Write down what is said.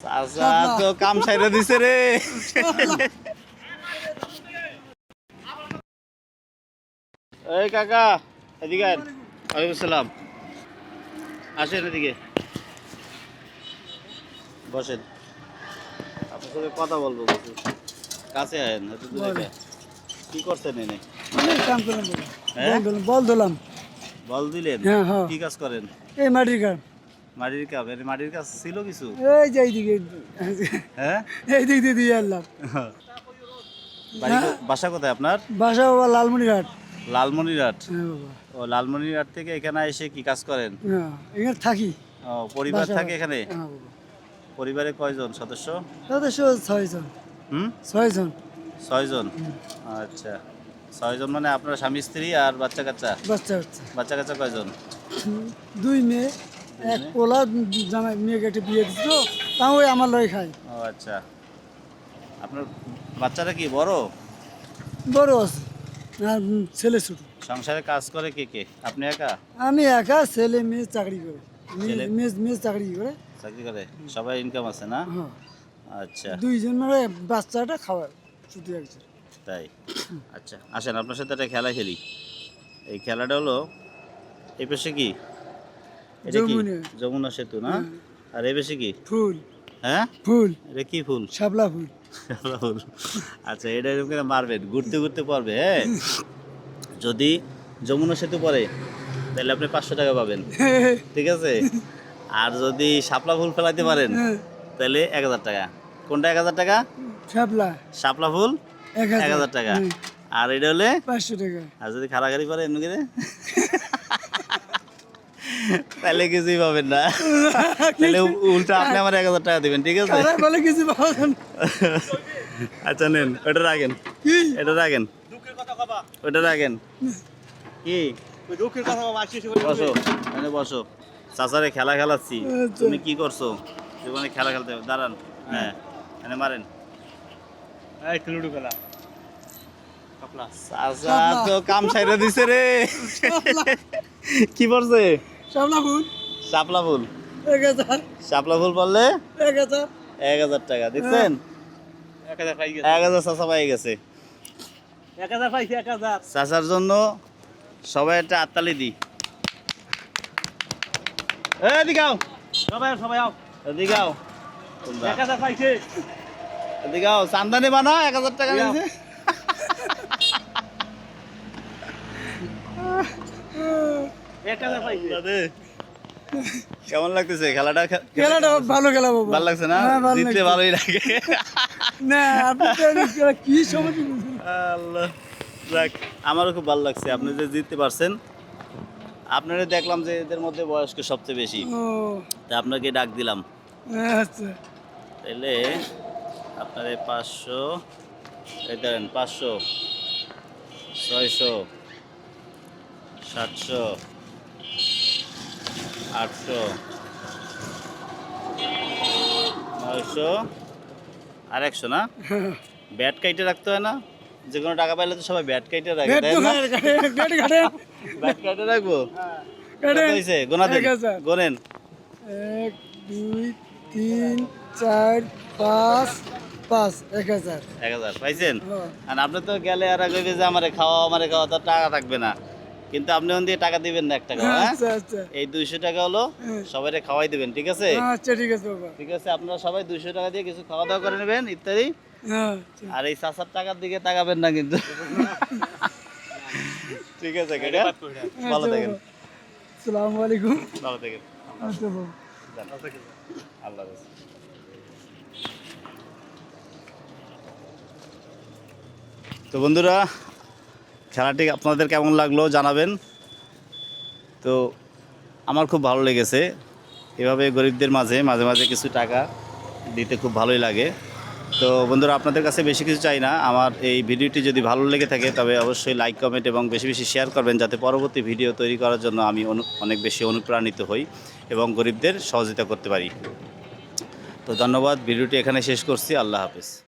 চাচা তো কাম সাইরা দিছে রে। এই কাকা এদিকে ওয়ালাইকুম সালাম আসেন এদিকে। বসেন। আপনার সাথে কথা বলব কিছু কাছে আয়েন একটু দূরে কি করছেন এনে? অনেক কাম করলাম। হ্যাঁ? বল দিলাম। বল দিলেন? হ্যাঁ, হ্যাঁ। কি কাজ করেন? এই মাটির কাম। মাটির কাজ এর মাটির কাজ ছিল কিছু? এই যে এইদিকে। হ্যাঁ? এই দিক দিয়ে দিয়ে বাড়ি কো- বাসা কোথায় আপনার? বাসা বাবা লালমনিরহাট। লালমনিরহাট? হ্যাঁ ও লালমনিরহাট থেকে এখানে এসে কি কাজ করেন? হ্যাঁ এখানে থাকি। ও পরিবার থাকে এখানে? হ্যাঁ পরিবারে কয়জন সদস্য? সদস্য ছয়জন। হুম? ছয়জন। ছয়জন? আচ্ছা। ছয়জন মানে আপনার স্বামী স্ত্রী আর বাচ্চা কাচ্চা বাচ্চা বাচ্চা বাচ্চা কাচ্চা কয়জন? দুই মেয়ে। এক পোলা জামাই একটা বিয়ে দিচ্ছ তাও ওই আমার লয় খায়। ও আচ্ছা। আপনার বাচ্চারা কি বড়? বড় আছে। আর ছেলে ছোট। সংসারে কাজ করে কে কে? আপনি একা? আমি একা ছেলে মেয়ে চাকরি করে। মেয়ে ছেলে- মেয়ে মেয়ে চাকরি করে। চাকরি করে? সবাই ইনকাম আছে না? হ্যাঁ। আচ্ছা। দুইজন মানে বাচ্চাটা খাওয়ায় শুধু একজন তাই? আচ্ছা আসেন আপনার সাথে একটা খেলা খেলি। এই খেলাটা হলো এই পাশে কি? এটা কি? যমুনা। সেতু না? আর এই পাশে কি? ফুল। হ্যাঁ? ফুল। এটা কি ফুল? শাপলা ফুল। শাপলা ফুল। আচ্ছা এটা এরকম করে মারবেন। ঘুরতে ঘুরতে পারবে হ্যাঁ? যদি যমুনা সেতু পড়ে তাহলে আপনি পাঁচশো টাকা পাবেন। ঠিক আছে? আর যদি শাপলা ফুল ফেলাইতে পারেন তাহলে এক হাজার টাকা। কোনটা এক হাজার টাকা? শাপলা। শাপলা ফুল? এক এক হাজার টাকা। আর এটা হলে? পাঁচশো টাকা। আর যদি খাড়াখাড়ি পারে এমনি করে? তাহলে কিছুই পাবেন না। তাহলে উল্টা আপনি আমার এক হাজার টাকা দিবেন ঠিক আছে? বলে কিছু পাওয়া যায় না। আচ্ছা নেন ওটা রাখেন। এটা রাখেন। ওটা রাখেন। কি? বসো এখানে বসো। চাচারে খেলা খেলাচ্ছি। আচ্ছা। তুমি কি করছ? জীবনে খেলা খেলতে হবে। দাঁড়ান। হ্যাঁ এনে মারেন। চাচা তো কাম সাইরা দিছে রে। কি পড়ছে শাপলা ফুল শাপলা ফুল এক হাজার। শাপলা ফুল এক হাজার। এক হাজার টাকা দেখছেন এক হাজার চাচা পাই গেছে। এক হাজার পাইছি এক হাজার। চাচার জন্য সবাই একটা আত্মালি দি। এদিকে আও। সবাই সবাই আও। এদিকে আও। এক হাজার পাইছে। এদিকে আও চান্দানি বানা এক হাজার টাকা দিয়াও। দিয়েছে এক হাজার পাইছে দাদে, কেমন লাগতেছে? খেলাটা খেলাটা ভালো খেলা বাবা। ভালো লাগছে না? লাগছে। ভালোই লাগে। না আপনি কি সময় আল্লাহ যাক আমারও খুব ভালো লাগছে। আপনি যে জিততে পারছেন আপনারা দেখলাম যে এদের মধ্যে বয়স্ক সবচেয়ে বেশি। তা আপনাকে ডাক দিলাম। আচ্ছা। তাহলে আপনার পাঁচশো এই ধরেন পাঁচশো ছয়শো সাতশো আটশো। নয়শো। আর একশো না? ব্যাট কাইটে রাখতে হয় না? যে কোনো টাকা পাইলে তো সবাই ব্যাট কাইটে রাখে ব্যাট কাইটে রাখব? হয়েছে গোনা এক গোনেন। এক দুই তিন চার পাঁচ পাঁচ এক হাজার। এক হাজার। পাইছেন? হ্যাঁ। আর আপনি তো গেলে আর আগে যে আমারে খাওয়া আমারে খাওয়া তো টাকা থাকবে না। কিন্তু আপনি ওখান দিয়ে টাকা দিবেন না এক টাকা হ্যাঁ? আচ্ছা আচ্ছা। এই দুইশো টাকা হলো হ্যাঁ। সবাই খাওয়াই দিবেন ঠিক আছে? আচ্ছা ঠিক আছে বাবা। ঠিক আছে আপনারা সবাই দুইশো টাকা দিয়ে কিছু খাওয়া দাওয়া করে নেবেন ইত্যাদি হ্যাঁ আর এই চাষার টাকার দিকে তাকাবেন না কিন্তু। ঠিক আছে কাকা। ভালো থাকেন। সালাম আলাইকুম। ভালো থাকেন। আচ্ছা বাবা। আল্লাহ হাফেজ। তো বন্ধুরা খেলাটি আপনাদের কেমন লাগল জানাবেন। তো আমার খুব ভালো লেগেছে। এভাবে গরিবদের মাঝে মাঝে মাঝে কিছু টাকা দিতে খুব ভালোই লাগে। তো বন্ধুরা, আপনাদের কাছে বেশি কিছু চাই না। আমার এই ভিডিওটি যদি ভালো লেগে থাকে, তবে অবশ্যই লাইক, কমেন্ট এবং বেশি বেশি শেয়ার করবেন যাতে পরবর্তী ভিডিও তৈরি করার জন্য আমি অনু- অনেক বেশি অনুপ্রাণিত হই এবং গরিবদের সহযোগিতা করতে পারি। তো ধন্যবাদ, ভিডিওটি এখানে শেষ করছি। আল্লাহ হাফেজ।